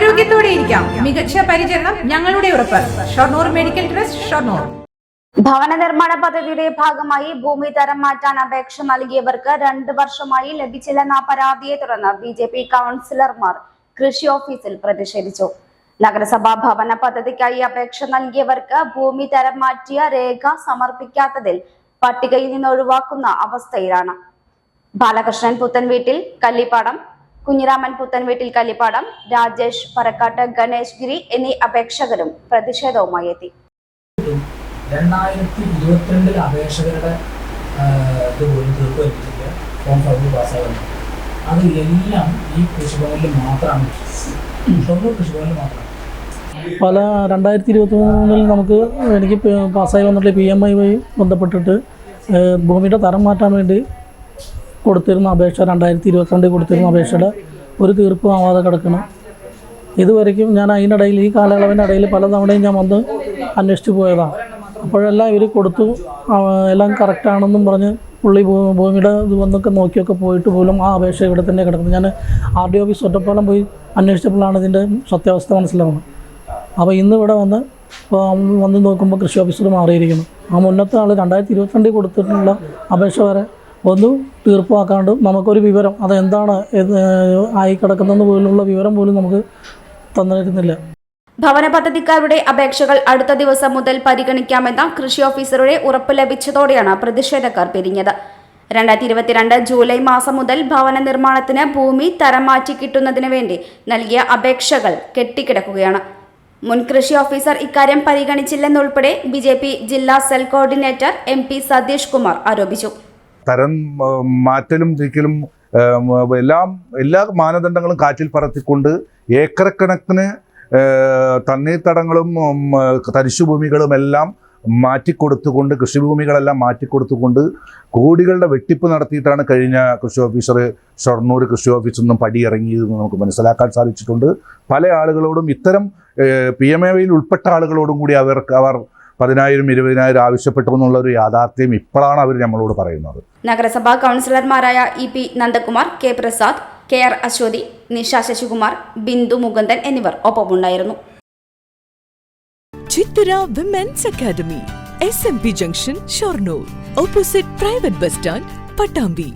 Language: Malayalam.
ആരോഗ്യത്തോടെ ഇരിക്കാം മികച്ച പരിചരണം ഞങ്ങളുടെ ഉറപ്പ്. Shoranur medical trust Shoranur. ഭവന നിർമ്മാണ പദ്ധതിയുടെ ഭാഗമായി ഭൂമി തരം മാറ്റാൻ അപേക്ഷ നൽകിയവർക്ക് രണ്ട് വർഷമായി ലഭിച്ചില്ലെന്ന പരാതിയെ തുടർന്ന് ബി ജെ പി കൗൺസിലർമാർ കൃഷി ഓഫീസിൽ പ്രതിഷേധിച്ചു. നഗരസഭാ ഭവന പദ്ധതിക്കായി അപേക്ഷ നൽകിയവർക്ക് ഭൂമി തരം മാറ്റിയ രേഖ സമർപ്പിക്കാത്തതിൽ പട്ടികയിൽ നിന്ന് ഒഴിവാക്കുന്ന അവസ്ഥയിലാണ്. ബാലകൃഷ്ണൻ പുത്തൻവീട്ടിൽ കല്ലിപ്പാടം കുഞ്ഞിരാമൻ പുത്തൻവീട്ടിൽ കല്ലിപ്പാടം രാജേഷ് പരക്കാട്ട് ഗണേഷ് ഗിരി എന്നീ അപേക്ഷകരും പ്രതിഷേധവുമായി എത്തി. രണ്ടായിരത്തി ഇരുപത്തിരണ്ടിൽ അപേക്ഷകരുടെ ഇത് പോലും തീർപ്പ് ലഭിച്ചില്ല ഫോം ഫൈവ് പാസ്സാകുന്നു അത് എല്ലാം ഈ കൃഷിഭവനിൽ മാത്രമാണ്. ഷൊർണൂർ കൃഷിഭവനിൽ മാത്രമാണ് പല രണ്ടായിരത്തി ഇരുപത്തി മൂന്നിൽ നമുക്ക് എനിക്ക് പാസ്സായി വന്നിട്ട് പി എം ഐ വഴി ബന്ധപ്പെട്ടിട്ട് ഭൂമിയുടെ തരം മാറ്റാൻ വേണ്ടി കൊടുത്തിരുന്ന അപേക്ഷ രണ്ടായിരത്തി ഇരുപത്തിരണ്ടിൽ കൊടുത്തിരുന്ന അപേക്ഷയുടെ ഒരു തീർപ്പും ആവാതെ കിടക്കണം. ഇതുവരെയ്ക്കും ഞാൻ അതിനിടയിൽ ഈ കാലയളവിന്റെ ഇടയിൽ പലതവണയും ഞാൻ വന്ന് അന്വേഷിച്ചു പോയതാണ്. അപ്പോഴെല്ലാം ഇവർ കൊടുത്തു. എല്ലാം കറക്റ്റാണെന്നും പറഞ്ഞ് പുള്ളി ഭൂമിയുടെ ഇത് വന്നൊക്കെ നോക്കിയൊക്കെ പോയിട്ട് പോലും ആ അപേക്ഷ ഇവിടെ തന്നെ കിടക്കുന്നു. ഞാൻ ആർ ഡി ഓഫീസ് ഒറ്റപ്പാലം പോയി അന്വേഷിച്ചപ്പോഴാണ് ഇതിന്റെ സത്യാവസ്ഥ മനസ്സിലാവുന്നത്. അപ്പോൾ ഇന്ന് ഇവിടെ വന്ന് വന്ന് നോക്കുമ്പോൾ കൃഷി ഓഫീസർ മാറിയിരിക്കുന്നു. ആ മുന്നത്തെ ആൾ രണ്ടായിരത്തി ഇരുപത്തിരണ്ടിൽ കൊടുത്തിട്ടുള്ള അപേക്ഷ വരെ ഒന്നും തീർപ്പാക്കാണ്ട് നമുക്കൊരു വിവരം അതെന്താണ് ആയി കിടക്കുന്നതെന്ന് പോലുള്ള വിവരം പോലും നമുക്ക് തന്നിരുന്നില്ല. ഭവന പദ്ധതിക്കാരുടെ അപേക്ഷകൾ അടുത്ത ദിവസം മുതൽ പരിഗണിക്കാമെന്ന കൃഷി ഓഫീസറുടെ ഉറപ്പ് ലഭിച്ചതോടെയാണ് പ്രതിഷേധക്കാർ പിരിഞ്ഞത്. രണ്ടായിരത്തി ഇരുപത്തിരണ്ട് ജൂലൈ മാസം മുതൽ ഭവന നിർമ്മാണത്തിന് ഭൂമി തരം മാറ്റി കിട്ടുന്നതിന് വേണ്ടി നൽകിയ അപേക്ഷകൾ കെട്ടിക്കിടക്കുകയാണ്. മുൻ കൃഷി ഓഫീസർ ഇക്കാര്യം പരിഗണിച്ചില്ലെന്നുൾപ്പെടെ ബി ജെ പി ജില്ലാ cell coordinator M P Satheesh Kumar ആരോപിച്ചു. തരം മാറ്റലും തിരിക്കലും എല്ലാം എല്ലാ മാനദണ്ഡങ്ങളും കാറ്റിൽ പറത്തിക്കൊണ്ട് ഏക്കറക്കണക്കിന് തണ്ണീർത്തടങ്ങളും തരിശുഭൂമികളും എല്ലാം മാറ്റിക്കൊടുത്തുകൊണ്ട് കൃഷിഭൂമികളെല്ലാം മാറ്റിക്കൊടുത്തുകൊണ്ട് കോടികളുടെ വെട്ടിപ്പ് നടത്തിയിട്ടാണ് കഴിഞ്ഞ കൃഷി ഓഫീസർ ഷൊർണൂർ കൃഷി ഓഫീസിൽ നിന്നും പടിയിറങ്ങിയതെന്ന് നമുക്ക് മനസ്സിലാക്കാൻ സാധിച്ചിട്ടുണ്ട്. പല ആളുകളോടും ഇത്തരം പി എം എ വൈയിൽ ഉൾപ്പെട്ട ആളുകളോടും കൂടി അവർക്ക് അവർ പതിനായിരം ഇരുപതിനായിരം ആവശ്യപ്പെട്ടു എന്നുള്ള ഒരു യാഥാർത്ഥ്യം ഇപ്പോഴാണ് അവർ നമ്മളോട് പറയുന്നത്. നഗരസഭാ കൗൺസിലർമാരായ E P Nandakumar K Prasad K R Aswathy Nisha Sasikumar Bindu Mukundan എന്നിവർ ഒപ്പമുണ്ടായിരുന്നു. Chithara women's academy S M P junction Shoranur opposite private bus stand Pattambi